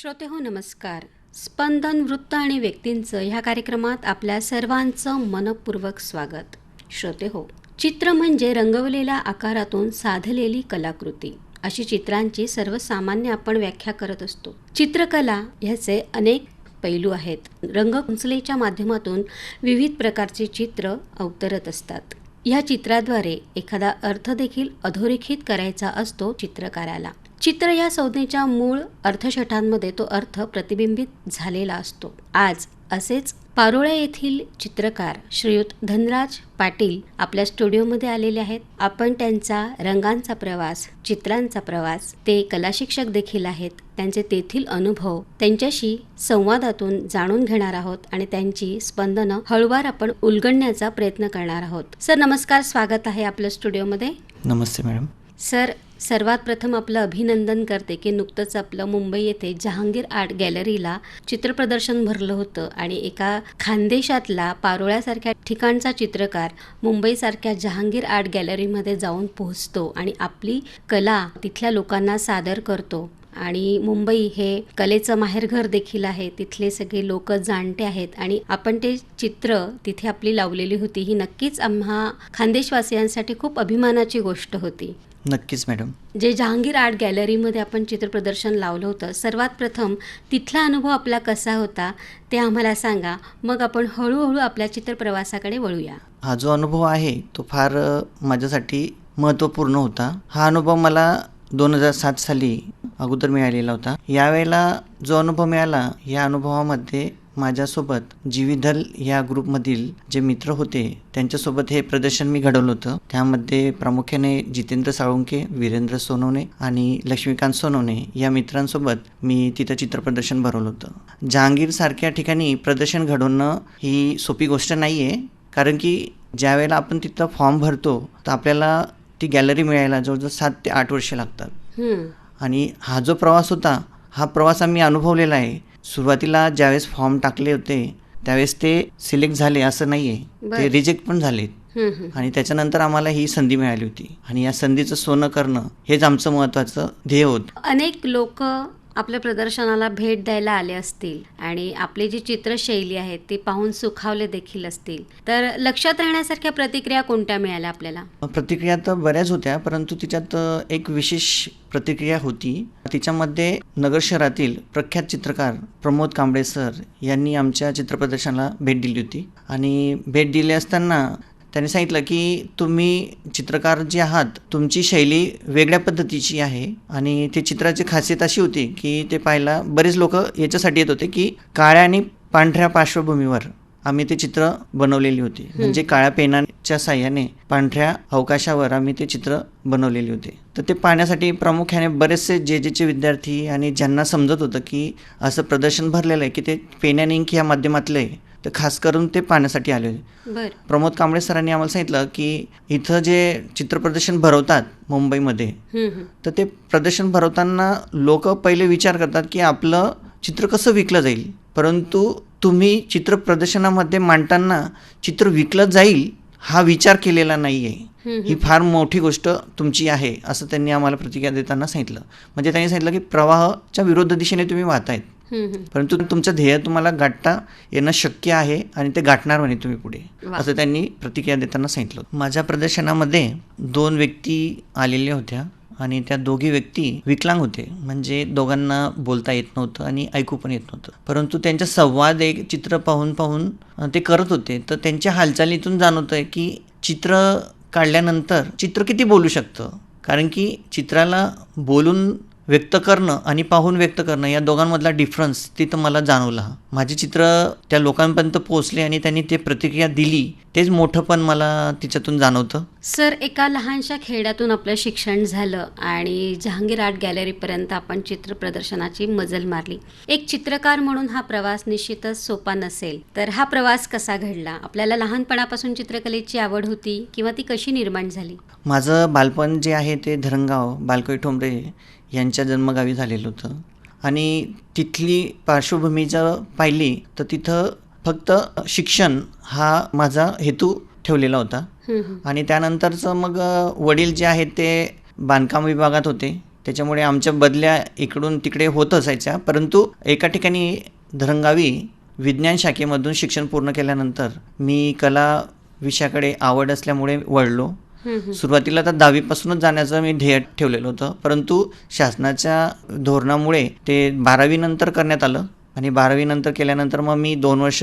श्रोते हो नमस्कार. स्पंदन वृत्त आणि व्यक्तींचं ह्या कार्यक्रमात आपल्या सर्वांचं मनपूर्वक स्वागत. श्रोते हो चित्र म्हणजे रंगवलेल्या आकारातून साधलेली कलाकृती. अशी चित्रांची सर्वसामान्य आपण व्याख्या करत असतो. चित्रकला ह्याचे अनेक पैलू आहेत. रंगकुंचलेच्या माध्यमातून विविध प्रकारचे चित्र अवतरत असतात. ह्या चित्राद्वारे एखादा अर्थ देखील अधोरेखित करायचा असतो चित्रकाराला. चित्र या संज्ञेच्या मूळ अर्थशठांमध्ये तो अर्थ प्रतिबिंबित झालेला असतो. आज असेच पारोळ्या येथील चित्रकार श्रीयुत धनराज पाटील आपल्या स्टुडिओमध्ये आलेले आहेत. आपण त्यांचा रंगांचा प्रवास चित्रांचा प्रवास ते कलाशिक्षक देखील आहेत. त्यांचे तेथील अनुभव त्यांच्याशी संवादातून जाणून घेणार आहोत आणि त्यांची स्पंदनं हळूवार आपण उलगडण्याचा प्रयत्न करणार आहोत. सर नमस्कार. स्वागत आहे आपल्या स्टुडिओमध्ये. नमस्ते मॅडम. सर सर्वात प्रथम आपलं अभिनंदन करते की नुकतंच आपलं मुंबई येथे जहांगीर आर्ट गॅलरीला चित्रप्रदर्शन भरलं होतं आणि एका खानदेशातला पारोळ्यासारख्या ठिकाणचा चित्रकार मुंबईसारख्या जहांगीर आर्ट गॅलरीमध्ये जाऊन पोहोचतो आणि आपली कला तिथल्या लोकांना सादर करतो. आणि मुंबई हे कलेचं माहेरघर देखील आहे. तिथले सगळे लोक जाणते आहेत आणि आपण ते चित्र तिथे आपली लावलेली होती. ही नक्कीच आम्हा खानदेशवासियांसाठी खूप अभिमानाची गोष्ट होती. नक्कीच मॅडम जे जहांगीर आर्ट गॅलरीमध्ये आपण चित्रप्रदर्शन लावलं होतं सर्वात प्रथम तिथला अनुभव आपला कसा होता ते आम्हाला सांगा. मग आपण हळूहळू आपल्या चित्रप्रवासाकडे वळूया. हा जो अनुभव आहे तो फार माझ्यासाठी महत्त्वपूर्ण होता. हा अनुभव मला दोन हजार सात साली अगोदर मिळालेला होता. यावेळेला जो अनुभव मिळाला या अनुभवामध्ये माझ्यासोबत जीविधल या ग्रुपमधील जे मित्र होते त्यांच्यासोबत हे प्रदर्शन मी घडवलं होतं. त्यामध्ये प्रामुख्याने जितेंद्र साळुंके वीरेंद्र सोनवणे आणि लक्ष्मीकांत सोनवणे या मित्रांसोबत मी तिथं चित्रप्रदर्शन भरवलं होतं. जहांगीरसारख्या ठिकाणी प्रदर्शन घडवणं ही सोपी गोष्ट नाही आहे कारण की ज्यावेळेला आपण तिथं फॉर्म भरतो तर आपल्याला ती गॅलरी मिळायला जवळजवळ सात ते आठ वर्षे लागतात. आणि हा जो प्रवास होता हा प्रवास आम्ही अनुभवलेला आहे. सुरुवातीला ज्यावेळेस फॉर्म टाकले होते त्यावेळेस ते सिलेक्ट झाले असं नाही आहे ते. रिजेक्ट पण हम्म. आणि त्याच्यानंतर आम्हाला ही संधी मिळाली होती आणि या संधीचं सोनं करणं हेच आमचं महत्त्वाचं ध्येय होतं अनेक लोक आपल्या प्रदर्शनाला भेट द्यायला आले असतील आणि आपली जी चित्रशैली आहे ती पाहून सुखावले देखील असतील. तर लक्षात राहण्यासारख्या प्रतिक्रिया कोणत्या मिळाल्या आपल्याला? प्रतिक्रिया तर बऱ्याच होत्या परंतु तिच्यात एक विशेष प्रतिक्रिया होती. तिच्यामध्ये नगर शहरातील प्रख्यात चित्रकार प्रमोद कांबळे सर यांनी आमच्या चित्रप्रदर्शनाला भेट दिली होती. आणि भेट दिली असताना त्यांनी सांगितलं की तुम्ही चित्रकार जे आहात तुमची शैली वेगळ्या पद्धतीची आहे आणि ते चित्राची खासियत अशी होती की ते पाहायला बरेच लोक याच्यासाठी येत होते की काळ्या आणि पांढऱ्या पार्श्वभूमीवर आम्ही ते चित्र बनवलेली होती. म्हणजे काळ्या पेनाच्या साह्याने पांढऱ्या अवकाशावर आम्ही ते चित्र बनवलेले होते. तर ते पाहण्यासाठी प्रामुख्याने बरेचसे जे जेचे विद्यार्थी आणि ज्यांना समजत होतं की असं प्रदर्शन भरलेलं आहे की ते पेन आणि इंक या माध्यमातलं आहे तर खास करून ते पाहण्यासाठी आले होते प्रमोद कांबळे सरांनी आम्हाला सांगितलं की इथं जे चित्रप्रदर्शन भरवतात मुंबईमध्ये. तर ते प्रदर्शन भरवताना लोक पहिले विचार करतात की आपलं चित्र कसं विकलं जाईल? परंतु तुम्ही चित्र प्रदर्शनामध्ये मांडताना चित्र विकलं जाईल हा विचार केलेला नाही आहे ही फार मोठी गोष्ट तुमची आहे असं त्यांनी आम्हाला प्रतिक्रिया देताना सांगितलं. म्हणजे त्यांनी सांगितलं की प्रवाहाच्या विरुद्ध दिशेने तुम्ही वाहतायत. परंतु तुमचं ध्येय तुम्हाला गाठता येणं शक्य आहे आणि ते गाठणार म्हणे तुम्ही पुढे. असं त्यांनी प्रतिक्रिया देताना सांगितलं माझ्या प्रदर्शनामध्ये दोन व्यक्ती आलेल्या होत्या आणि त्या दोघी व्यक्ती विकलांग होते. म्हणजे दोघांना बोलता येत नव्हतं आणि ऐकू पण येत नव्हतं. परंतु त्यांचा संवाद एक चित्र पाहून पाहून ते करत होते. तर त्यांच्या हालचालीतून जाणवतं आहे की चित्र काढल्यानंतर चित्र किती बोलू शकतं? कारण की चित्राला बोलून व्यक्त करणं आणि पाहून व्यक्त करणं या दोघांमधला डिफरन्स तिथं मला जाणवला. माझे चित्र त्या लोकांपर्यंत पोहोचले आणि त्यांनी ते प्रतिक्रिया दिली. तेच मोठं पण मला तिच्यातून जाणवतं. सर एका लहानशा खेड्यातून आपलं शिक्षण झालं आणि जहांगीर आर्ट गॅलरीपर्यंत आपण चित्र प्रदर्शनाची मजल मारली. एक चित्रकार म्हणून हा प्रवास निश्चितच सोपा नसेल. तर हा प्रवास कसा घडला? आपल्याला लहानपणापासून चित्रकलेची आवड होती किंवा ती कशी निर्माण झाली? माझं बालपण जे आहे ते धरणगाव बालकोई ठोंबरे यांच्या जन्मगावी झालेलं होतं आणि तिथली पार्श्वभूमी जर पाहिली तर तिथं फक्त शिक्षण हा माझा हेतू ठेवलेला होता. आणि त्यानंतरचं मग वडील जे आहेत ते बांधकाम विभागात होते त्याच्यामुळे आमच्या बदल्या इकडून तिकडे होत असायच्या परंतु एका ठिकाणी धरंगावी विज्ञान शाखेमधून शिक्षण पूर्ण केल्यानंतर मी कला विषयाकडे आवड असल्यामुळे वळलो. सुरुवातीला तर दहावीपासूनच जाण्याचं मी ध्येय ठेवलेलं होतं. परंतु शासनाच्या धोरणामुळे ते बारावीनंतर करण्यात आलं. आणि बारावीनंतर केल्यानंतर मग मी दोन वर्ष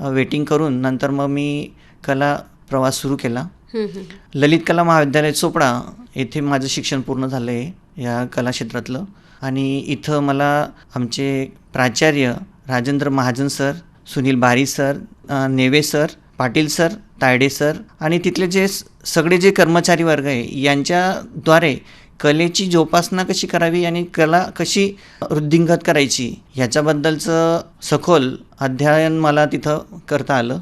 वेटिंग करून नंतर मग मी कला प्रवास सुरू केला. ललित कला महाविद्यालय चोपडा येथे माझं शिक्षण पूर्ण झालं आहे या कला क्षेत्रातलं. आणि इथं मला आमचे प्राचार्य Rajendra Mahajan sir Sunil Bari sir Neve sir Patil sir Tayde sir आणि तिथले जे सगळे जे कर्मचारी वर्ग आहे यांच्याद्वारे कलेची जोपासना कशी करावी आणि कला कशी वृद्धिंगत करायची ह्याच्याबद्दलचं सखोल अध्ययन मला तिथं करता आलं.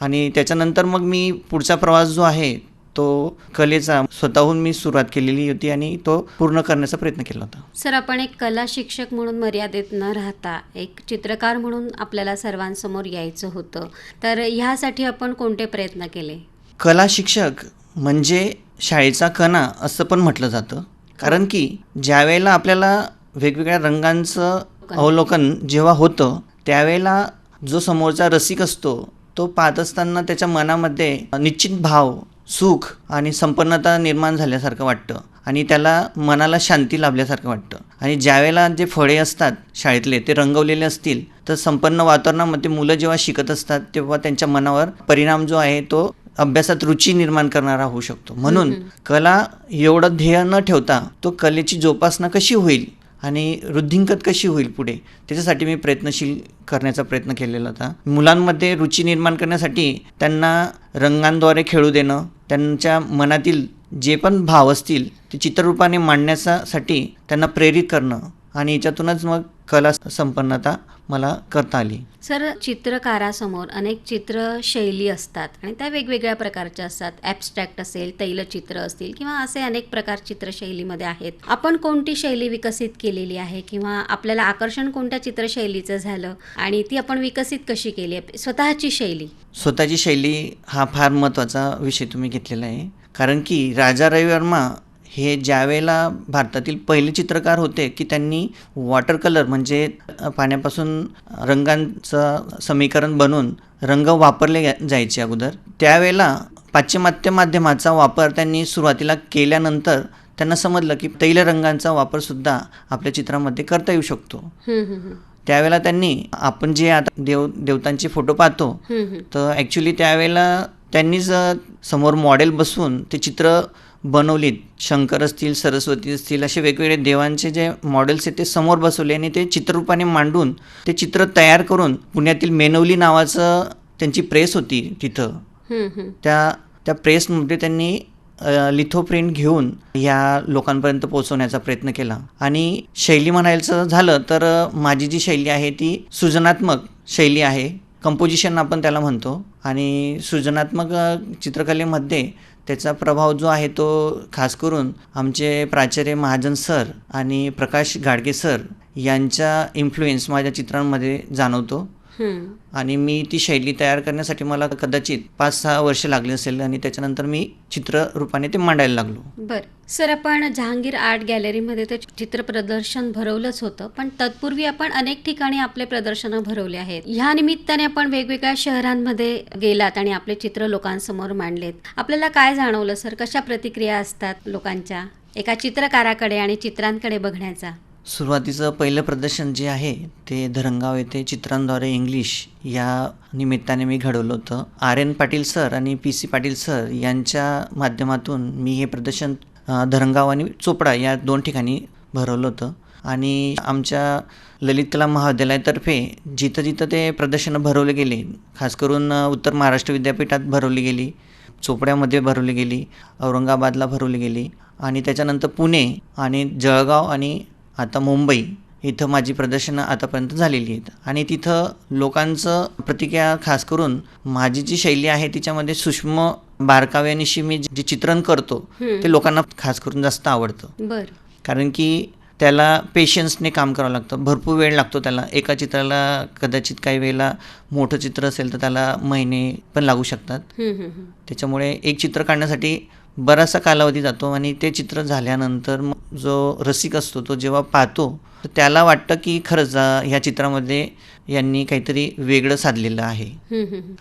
आणि त्याच्यानंतर मग मी पुढचा प्रवास जो आहे तो कलेचा स्वतःहून मी सुरुवात केलेली होती आणि तो पूर्ण करण्याचा प्रयत्न केला होता. सर आपण एक कला शिक्षक म्हणून मर्यादित न राहता एक चित्रकार म्हणून आपल्याला सर्वांसमोर यायचं होतं. तर ह्यासाठी आपण कोणते प्रयत्न केले? कला शिक्षक म्हणजे शाळेचा कणा असं पण म्हटलं जातं. कारण की ज्या वेळेला आपल्याला वेगवेगळ्या रंगांचं अवलोकन जेव्हा होतं त्यावेळेला जो समोरचा रसिक असतो तो पाहत असताना त्याच्या मनामध्ये निश्चित भाव सुख आणि संपन्नता निर्माण झाल्यासारखं वाटतं आणि त्याला मनाला शांती लाभल्यासारखं वाटतं. आणि ज्यावेळेला जे फळे असतात शाळेतले ते रंगवलेले असतील तर संपन्न वातावरणामध्ये मुलं जेव्हा शिकत असतात तेव्हा त्यांच्या मनावर परिणाम जो आहे तो अभ्यासात रुची निर्माण करणारा होऊ शकतो. म्हणून कला एवढं ध्येय न ठेवता तो कलेची जोपासना कशी होईल आणि वृद्धिंगत कशी होईल पुढे त्याच्यासाठी मी प्रयत्नशील करण्याचा प्रयत्न केलेला होता. मुलांमध्ये रुची निर्माण करण्यासाठी त्यांना रंगांद्वारे खेळू देणं त्यांच्या मनातील जे पण भाव असतील ते चित्ररूपाने मांडण्यासाठी त्यांना प्रेरित करणं. आणि याच्यातूनच मग कला संपन्नता मला करता आली. सर चित्रकारासमोर अनेक चित्रशैली असतात आणि त्या वेगवेगळ्या प्रकारच्या असतात. ॲबस्ट्रॅक्ट असेल तैलचित्र असतील किंवा असे अनेक प्रकार चित्रशैलीमध्ये आहेत. आपण कोणती शैली विकसित केलेली आहे किंवा आपल्याला आकर्षण कोणत्या चित्रशैलीचं झालं आणि ती आपण विकसित कशी केली आहे? स्वतःची शैली. स्वतःची शैली हा फार महत्त्वाचा विषय तुम्ही घेतलेला आहे. कारण की राजा रविवर्मा हे ज्यावेळेला भारतातील पहिले चित्रकार होते की त्यांनी वॉटर कलर म्हणजे पाण्यापासून रंगांचं समीकरण बनवून रंग वापरले जायचे अगोदर त्यावेळेला पाश्चिमात्य माध्यमाचा वापर त्यांनी सुरुवातीला केल्यानंतर त्यांना समजलं की तैल रंगांचा वापरसुद्धा आपल्या चित्रामध्ये करता येऊ शकतो. त्यावेळेला त्यांनी आपण जे आता देव देवतांचे फोटो पाहतो. तर ॲक्च्युली त्यावेळेला त्यांनीच समोर मॉडेल बसवून ते चित्र बनवलीत. शंकर असतील सरस्वती असतील असे वेगवेगळे देवांचे जे मॉडेल्स आहेत ते समोर बसवले आणि ते चित्ररूपाने मांडून ते चित्र तयार करून पुण्यातील मेनवली नावाचं त्यांची प्रेस होती तिथं. त्या त्या प्रेसमध्ये त्यांनी लिथो प्रिंट घेऊन या लोकांपर्यंत पोहोचवण्याचा प्रयत्न केला. आणि शैली म्हणायचं झालं तर माझी जी शैली आहे ती सृजनात्मक शैली आहे. कंपोजिशन आपण त्याला म्हणतो. आणि सृजनात्मक चित्रकलेमध्ये त्याचा प्रभाव जो आहे तो खास करून आमचे प्राचार्य महाजन सर आणि प्रकाश गाडगे सर यांच्या इन्फ्लुएन्स माझ्या चित्रांमध्ये जाणवतो. आणि मी ती शैली तयार करण्यासाठी मला कदाचित पाच सहा वर्ष लागली असेल आणि त्याच्यानंतर मी चित्ररूपाने ते मांडायला लागलो. बर. सर आपण जहांगीर आर्ट गॅलरीमध्ये तर चित्र प्रदर्शन भरवलंच होतं पण तत्पूर्वी आपण अनेक ठिकाणी आपले प्रदर्शनं भरवले आहेत. ह्या निमित्ताने आपण वेगवेगळ्या शहरांमध्ये गेलात आणि आपले चित्र लोकांसमोर मांडलेत. आपल्याला काय जाणवलं सर? कशा प्रतिक्रिया असतात लोकांच्या एका चित्रकाराकडे आणि चित्रांकडे बघण्याचा? सुरुवातीचं पहिलं प्रदर्शन जे आहे ते धरंगाव येथे चित्रांद्वारे इंग्लिश या निमित्ताने मी घडवलं होतं. आर एन पाटील सर आणि पी सी पाटील सर यांच्या माध्यमातून मी हे प्रदर्शन धरणगाव धरंगाव आणि चोपडा या दोन ठिकाणी भरवलं होतं. आणि आमच्या ललित कला महाविद्यालयातर्फे जिथं जिथं ते प्रदर्शनं भरवले गेले खास करून उत्तर महाराष्ट्र विद्यापीठात भरवली गेली चोपड्यामध्ये भरवली गेली औरंगाबादला भरवली गेली आणि त्याच्यानंतर पुणे आणि जळगाव आणि आता मुंबई इथं माझी प्रदर्शनं आतापर्यंत झालेली आहेत. आणि तिथं लोकांचं प्रतिक्रिया खास करून माझी जी शैली आहे तिच्यामध्ये सूक्ष्म बारकाव्यानिशी मी जे चित्रण करतो. ते लोकांना खास करून जास्त आवडतं. कारण की त्याला पेशन्सने काम करावं लागतं. भरपूर वेळ लागतो त्याला. एका चित्राला कदाचित काही वेळेला मोठं चित्र असेल तर त्याला महिने पण लागू शकतात. त्याच्यामुळे एक चित्र काढण्यासाठी बराचसा कालावधी जातो आणि ते चित्र झाल्यानंतर मग जो रसिक असतो तो जेव्हा पाहतो तर त्याला वाटतं की खरंच ह्या चित्रामध्ये यांनी काहीतरी वेगळं साधलेलं आहे.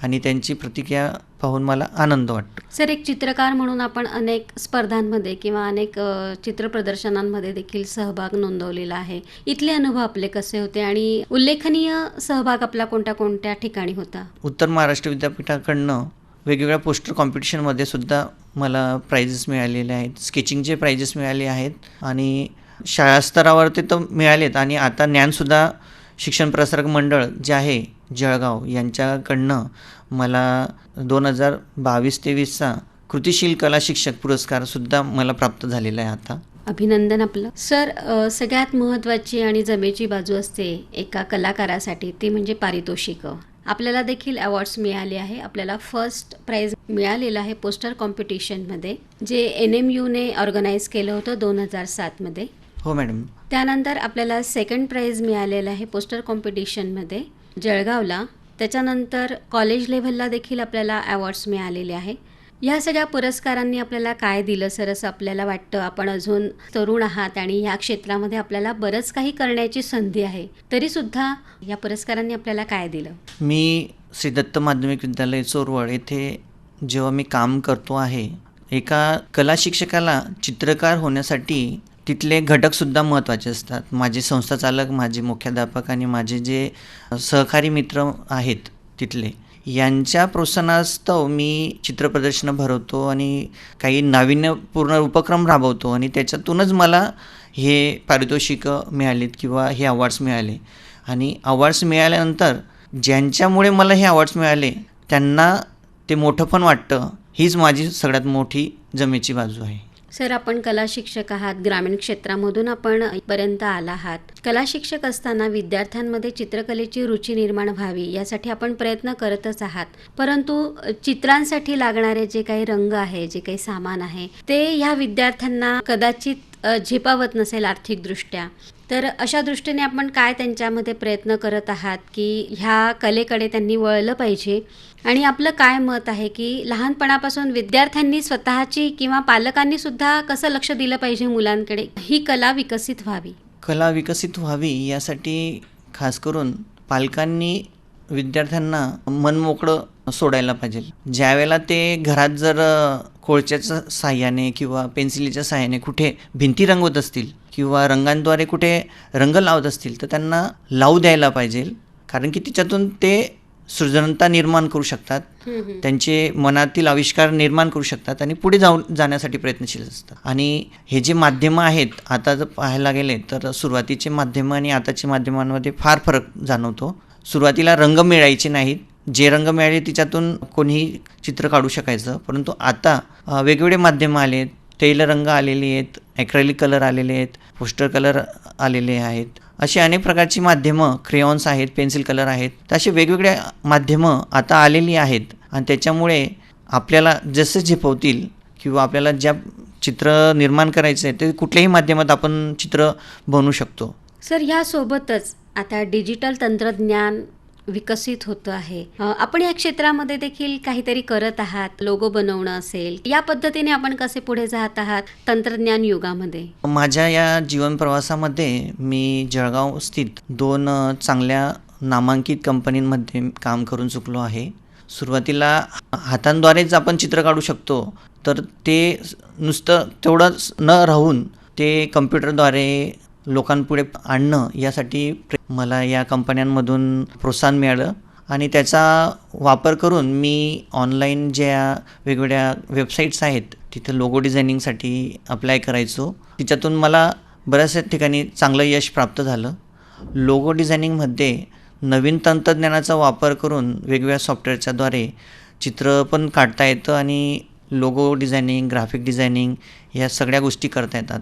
आणि त्यांची प्रतिक्रिया पाहून मला आनंद वाटतो. सर एक चित्रकार म्हणून आपण अनेक स्पर्धांमध्ये किंवा अनेक चित्र प्रदर्शनांमध्ये देखील सहभाग नोंदवलेला आहे. इथले अनुभव आपले कसे होते आणि उल्लेखनीय सहभाग आपला कोणत्या कोणत्या ठिकाणी होता? उत्तर महाराष्ट्र विद्यापीठाकडनं वेगवेगळ्या पोस्टर कॉम्पिटिशनमध्ये सुद्धा मला प्राइजेस मिळालेले आहेत. स्केचिंगचे प्राइजेस मिळाले आहेत. आणि शाळा स्तरावर ते तर मिळालेत. आणि आता ज्ञानसुद्धा शिक्षण प्रसारक मंडळ जे आहे जळगाव यांच्याकडनं मला दोन हजार बावीस तेवीसचा कृतिशील कला शिक्षक पुरस्कारसुद्धा मला प्राप्त झालेला आहे आता. अभिनंदन आपलं. सर सगळ्यात महत्त्वाची आणि जमेची बाजू असते एका कलाकारासाठी ती म्हणजे पारितोषिकं. आपल्याला देखील अवॉर्ड्स मिळाले आहे. आपल्याला फर्स्ट प्राईज मिळालेलं आहे पोस्टर कॉम्पिटिशनमध्ये जे एन एम यूने ऑर्गनाईज केलं होतं दोन हजार सातमध्ये हो मॅडम त्यानंतर आपल्याला सेकंड प्राईज मिळालेलं आहे पोस्टर कॉम्पिटिशनमध्ये जळगावला. त्याच्यानंतर कॉलेज लेव्हलला देखील आपल्याला अवॉर्ड्स मिळालेले आहे. ह्या सगळ्या पुरस्कारांनी आपल्याला काय दिलं? सर असं आपल्याला वाटतं. आपण अजून तरुण आहात आणि ह्या क्षेत्रामध्ये आपल्याला बरंच काही करण्याची संधी आहे. तरीसुद्धा या पुरस्कारांनी आपल्याला काय दिलं? मी श्री दत्त माध्यमिक विद्यालय चोरवड येथे जेव्हा मी काम करतो आहे एका कला शिक्षकाला चित्रकार होण्यासाठी तिथले घटकसुद्धा महत्त्वाचे असतात. माझे संस्था चालक माझे मुख्याध्यापक आणि माझे जे सहकारी मित्र आहेत तिथले यांच्या प्रोत्साहनास्तव मी चित्रप्रदर्शनं भरवतो आणि काही नाविन्यपूर्ण उपक्रम राबवतो आणि त्याच्यातूनच मला हे पारितोषिकं मिळालीत किंवा हे अवॉर्ड्स मिळाले. आणि अवॉर्ड्स मिळाल्यानंतर ज्यांच्यामुळे मला हे अवॉर्ड्स मिळाले त्यांना ते मोठं पण वाटतं. हीच माझी सगळ्यात मोठी जमेची बाजू आहे. सर आपण कला शिक्षक आहात. ग्रामीण क्षेत्रामधून आपण पर्यंत आला आहात. कला शिक्षक असताना विद्यार्थ्यांमध्ये चित्रकलेची रुची निर्माण व्हावी यासाठी आपण प्रयत्न करतच आहात. परंतु चित्रांसाठी लागणारे जे काही रंग आहे जे काही सामान आहे ते ह्या विद्यार्थ्यांना कदाचित झेपावत नसेल आर्थिकदृष्ट्या. तर अशा दृष्टीने आपण काय त्यांच्यामध्ये प्रयत्न करत आहात की ह्या कलेकडे त्यांनी वळलं पाहिजे? आणि आपलं काय मत आहे की लहानपणापासून विद्यार्थ्यांनी स्वतःची किंवा पालकांनी सुद्धा कसं लक्ष दिलं पाहिजे मुलांकडे? ही कला विकसित व्हावी. कला विकसित व्हावी यासाठी खास करून पालकांनी विद्यार्थ्यांना मन मोकळं सोडायला पाहिजे. ज्यावेळेला ते घरात जर कोळच्याच्या साह्याने किंवा पेन्सिलीच्या साह्याने कुठे भिंती रंगवत असतील किंवा रंगांद्वारे कुठे रंग लावत असतील तर त्यांना लावू द्यायला पाहिजे. कारण की तिच्यातून ते सृजनता निर्माण करू शकतात. त्यांचे मनातील आविष्कार निर्माण करू शकतात आणि पुढे जाऊन जाण्यासाठी प्रयत्नशील असतात. आणि हे जे माध्यमं आहेत आता जर पाहायला गेले तर सुरुवातीचे माध्यमं आणि आताच्या माध्यमांमध्ये फार फरक जाणवतो. सुरुवातीला रंग मिळायचे नाहीत. जे रंग मिळाले तिच्यातून कोणीही चित्र काढू शकायचं. परंतु आता वेगवेगळे माध्यमं आले आहेत तैल रंग आलेले आहेत. ॲक्रेलिक कलर आलेले आहेत पोस्टर कलर आलेले आहेत. अशी अनेक प्रकारची माध्यमं क्रेयॉन्स आहेत पेन्सिल कलर आहेत. तर अशी वेगवेगळ्या माध्यमं आता आलेली आहेत. आणि त्याच्यामुळे आपल्याला जसं झेपवतील किंवा आपल्याला ज्या चित्र निर्माण करायचं आहे ते कुठल्याही माध्यमात आपण चित्र बनवू शकतो. सर ह्यासोबतच आता डिजिटल तंत्रज्ञान विकसित होतं आहे. आपण या क्षेत्रामध्ये देखील काहीतरी करत आहात लोगो बनवणं असेल. या पद्धतीने आपण कसे पुढे जात आहात तंत्रज्ञान युगामध्ये? माझ्या या जीवन प्रवासामध्ये मी जळगाव स्थित दोन चांगल्या नामांकित कंपनींमध्ये काम करून चुकलो आहे. सुरुवातीला हातांद्वारेच आपण चित्र काढू शकतो तर ते नुसतं तेवढंच न राहून ते कम्प्युटरद्वारे लोकांपुढे आणणं यासाठी मला या कंपन्यांमधून प्रोत्साहन मिळालं. आणि त्याचा वापर करून मी ऑनलाईन ज्या वेगवेगळ्या वेबसाईट्स आहेत तिथं लोगो डिझायनिंगसाठी अप्लाय करायचो. तिच्यातून मला बऱ्याचशा ठिकाणी चांगलं यश प्राप्त झालं. लोगो डिझायनिंगमध्ये नवीन तंत्रज्ञानाचा वापर करून वेगवेगळ्या सॉफ्टवेअरच्याद्वारे चित्र पण काढता येतं आणि लोगो डिझायनिंग ग्राफिक डिझायनिंग या सगळ्या गोष्टी करता येतात.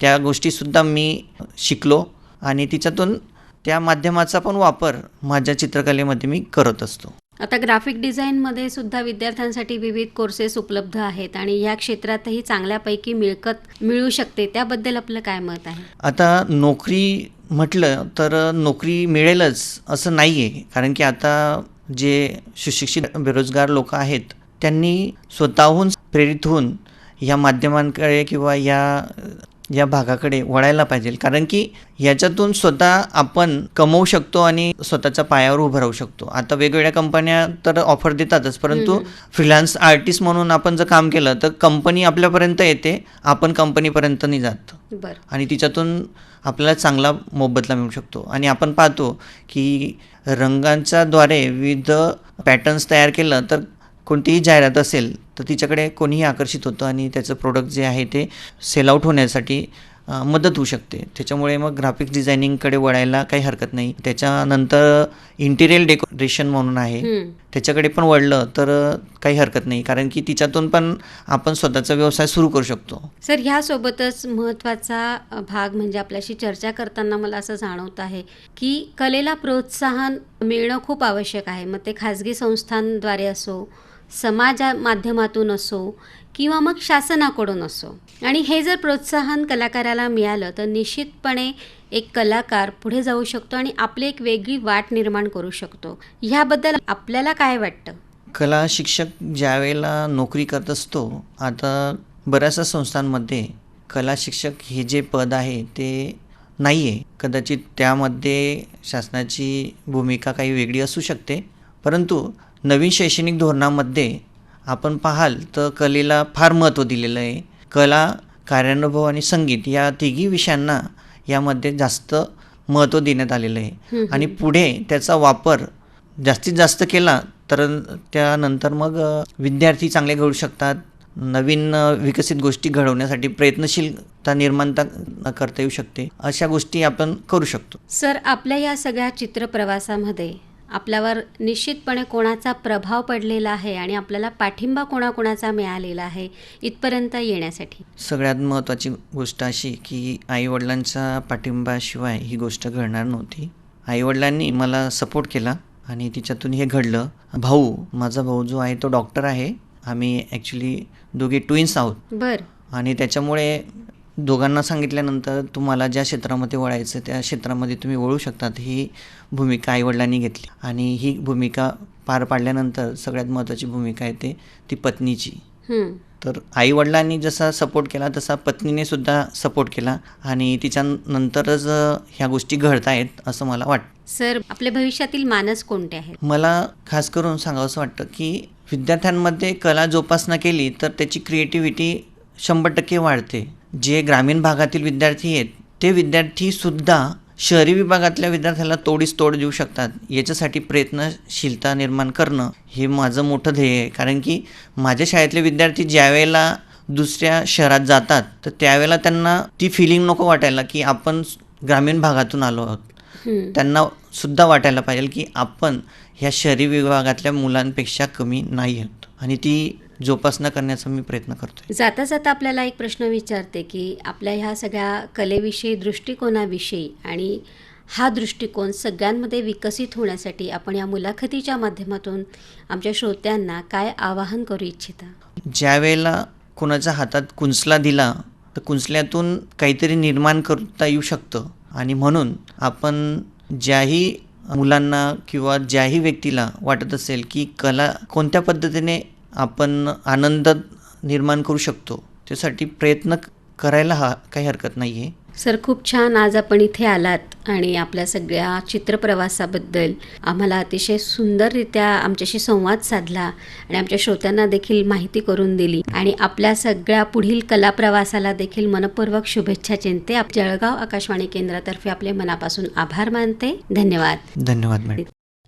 त्या गोष्टीसुद्धा मी शिकलो आणि तिच्यातून त्या माध्यमाचा पण वापर माझ्या चित्रकलेमध्ये मी करत असतो. आता ग्राफिक डिझाईनमध्ये सुद्धा विद्यार्थ्यांसाठी विविध कोर्सेस उपलब्ध आहेत आणि या क्षेत्रातही चांगल्यापैकी मिळकत मिळू शकते. त्याबद्दल आपलं काय मत आहे? आता नोकरी म्हटलं तर नोकरी मिळेलच असं नाही आहे कारण की आता जे सुशिक्षित बेरोजगार लोक आहेत त्यांनी स्वतःहून प्रेरित होऊन या माध्यमांकडे किंवा या या भागाकडे वळायला पाहिजे. कारण की याच्यातून स्वतः आपण कमवू शकतो आणि स्वतःच्या पायावर उभं राहू शकतो. आता वेगवेगळ्या कंपन्या तर ऑफर देतातच परंतु फ्रीलान्स आर्टिस्ट म्हणून आपण जर काम केलं तर कंपनी आपल्यापर्यंत येते आपण कंपनीपर्यंत नाही जात. बरं. आणि तिच्यातून आपल्याला चांगला मोबदला मिळू शकतो. आणि आपण पाहतो की रंगांच्या द्वारे विविध पॅटर्न्स तयार केलं तर कोणतीही जाहिरात असेल तर तिच्याकडे कोणीही आकर्षित होतं आणि त्याचं प्रोडक्ट जे आहे ते सेल आऊट होण्यासाठी मदत होऊ शकते. त्याच्यामुळे मग ग्राफिक्स डिझायनिंगकडे वळायला काही हरकत नाही. त्याच्यानंतर इंटिरियर डेकोरेशन म्हणून आहे. हं. त्याच्याकडे पण वळलं तर काही हरकत नाही. कारण की तिच्यातून पण आपण स्वतःचा व्यवसाय सुरू करू शकतो. सर ह्यासोबतच महत्त्वाचा भाग म्हणजे आपल्याशी चर्चा करताना मला असं जाणवत आहे की कलेला प्रोत्साहन मिळणं खूप आवश्यक आहे. मग ते खाजगी संस्थांद्वारे असो समाजा माध्यमातून असो किंवा मग शासनाकडून असो. आणि हे जर प्रोत्साहन कलाकाराला मिळालं तर निश्चितपणे एक कलाकार पुढे जाऊ शकतो आणि आपली एक वेगळी वाट निर्माण करू शकतो. ह्याबद्दल आपल्याला काय वाटतं? कला शिक्षक ज्यावेळेला नोकरी करत असतो आता बऱ्याचशा संस्थांमध्ये कला शिक्षक हे जे पद आहे ते नाही आहे कदाचित त्यामध्ये शासनाची भूमिका काही वेगळी असू शकते परंतु नवीन शैक्षणिक धोरणामध्ये आपण पाहाल तर कलेला फार महत्त्व दिलेलं आहे. कला कार्यानुभव आणि संगीत या तिघी विषयांना यामध्ये जास्त महत्त्व देण्यात आलेलं आहे. आणि पुढे त्याचा वापर जास्तीत जास्त केला तर त्यानंतर मग विद्यार्थी चांगले घडू शकतात. नवीन विकसित गोष्टी घडवण्यासाठी प्रयत्नशीलता निर्माणता करता येऊ शकते. अशा गोष्टी आपण करू शकतो. सर आपल्या या सगळ्या चित्रप्रवासामध्ये आपल्यावर निश्चितपणे कोणाचा प्रभाव पडलेला आहे आणि आपल्याला पाठिंबा कोणाकोणाचा मिळालेला आहे इथपर्यंत येण्यासाठी. सगळ्यात महत्त्वाची गोष्ट अशी की आईवडिलांच्या पाठिंबाशिवाय ही गोष्ट घडणार नव्हती. आईवडिलांनी मला सपोर्ट केला आणि तिच्यातून हे घडलं. भाऊ माझा भाऊ जो आहे तो डॉक्टर आहे. आम्ही ॲक्च्युली दोघे ट्विन्स आहोत. बर. आणि त्याच्यामुळे दोघांना सांगितल्यानंतर तुम्हाला ज्या क्षेत्रामध्ये वळायचं त्या क्षेत्रामध्ये तुम्ही वळू शकतात ही भूमिका आईवडिलांनी घेतली. आणि ही भूमिका पार पाडल्यानंतर सगळ्यात महत्त्वाची भूमिका आहे ते ती पत्नीची. तर आईवडिलांनी जसा सपोर्ट केला तसा पत्नीने सुद्धा सपोर्ट केला आणि तिच्यानंतरच ह्या गोष्टी घडत आहेत असं मला वाटतं. सर आपल्या भविष्यातील मानस कोणते आहेत? मला खास करून सांगावंसं वाटतं की विद्यार्थ्यांमध्ये कला जोपासना केली तर त्याची क्रिएटिव्हिटी शंभर टक्के वाढते. जे ग्रामीण भागातील विद्यार्थी आहेत ते विद्यार्थीसुद्धा शहरी विभागातल्या विद्यार्थ्याला तोडीस तोड देऊ शकतात. याच्यासाठी प्रयत्नशीलता निर्माण करणं हे माझं मोठं ध्येय आहे. कारण की माझ्या शाळेतले विद्यार्थी ज्यावेळेला दुसऱ्या शहरात जातात तर त्यावेळेला त्यांना ती फिलिंग नको वाटायला की आपण ग्रामीण भागातून आलो आहोत. त्यांना सुद्धा वाटायला पाहिजे की आपण ह्या शहरी विभागातल्या मुलांपेक्षा कमी नाही आहोत. आणि ती जोपासना करण्याचा मी प्रयत्न करतोय. जाता जाता आपल्याला एक प्रश्न विचारते की आपल्या ह्या सगळ्या कलेविषयी दृष्टिकोनाविषयी आणि हा दृष्टिकोन सगळ्यांमध्ये विकसित होण्यासाठी आपण या मुलाखतीच्या माध्यमातून आमच्या श्रोत्यांना काय आवाहन करू इच्छिता? ज्या वेळेला कोणाच्या हातात कुंचला दिला तर कुंचल्यातून काहीतरी निर्माण करता येऊ शकतं. आणि म्हणून आपण ज्याही मुलांना किंवा ज्याही व्यक्तीला वाटत असेल की कला कोणत्या पद्धतीने आपण आनंद निर्माण करू शकतो. त्यासाठी प्रयत्न करायला हा काही हरकत नाही आहे सर खूप छान आज आपण इथे आलात आणि आपल्या सगळ्या चित्रप्रवासाबद्दल आम्हाला अतिशय सुंदररित्या आमच्याशी संवाद साधला आणि आमच्या श्रोत्यांना देखील माहिती करून दिली आणि आपल्या सगळ्या पुढील कला प्रवासाला देखील मनपूर्वक शुभेच्छा चिंते. जळगाव आकाशवाणी केंद्रातर्फे आपले मनापासून आभार मानते. धन्यवाद. धन्यवाद मॅडम.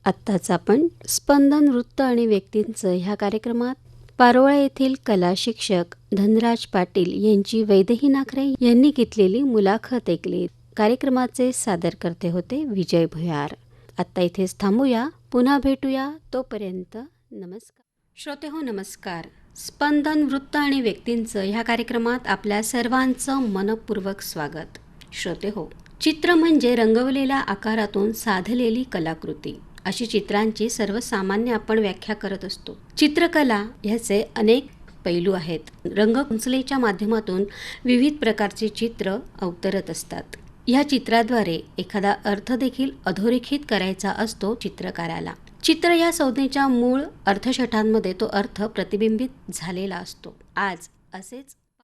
आत्ताच आपण स्पंदन वृत्त आणि व्यक्तींचं ह्या कार्यक्रमात. पारोळा येथील कला शिक्षक धनराज पाटील यांची वैदेही नाखरे यांनी घेतलेली मुलाखत ऐकली. कार्यक्रमाचे सादरकर्ते होते विजय भुयार. आत्ता इथेच थांबूया पुन्हा भेटूया तोपर्यंत नमस्कार. श्रोते हो नमस्कार. स्पंदन वृत्त आणि व्यक्तींचं ह्या कार्यक्रमात आपल्या सर्वांचं मनपूर्वक स्वागत. श्रोते हो चित्र म्हणजे रंगवलेल्या आकारातून साधलेली कलाकृती. अशी चित्रांची सर्वसामान्य आपण व्याख्या करत असतो. चित्रकला ह्याचे अनेक पैलू आहेत. रंगकुंचलेच्या माध्यमातून विविध प्रकारचे चित्र अवतरत असतात. ह्या चित्राद्वारे एखादा अर्थ देखील अधोरेखित करायचा असतो चित्रकाराला. चित्र या संज्ञेच्या मूळ अर्थशठांमध्ये तो अर्थ प्रतिबिंबित झालेला असतो. आज असेच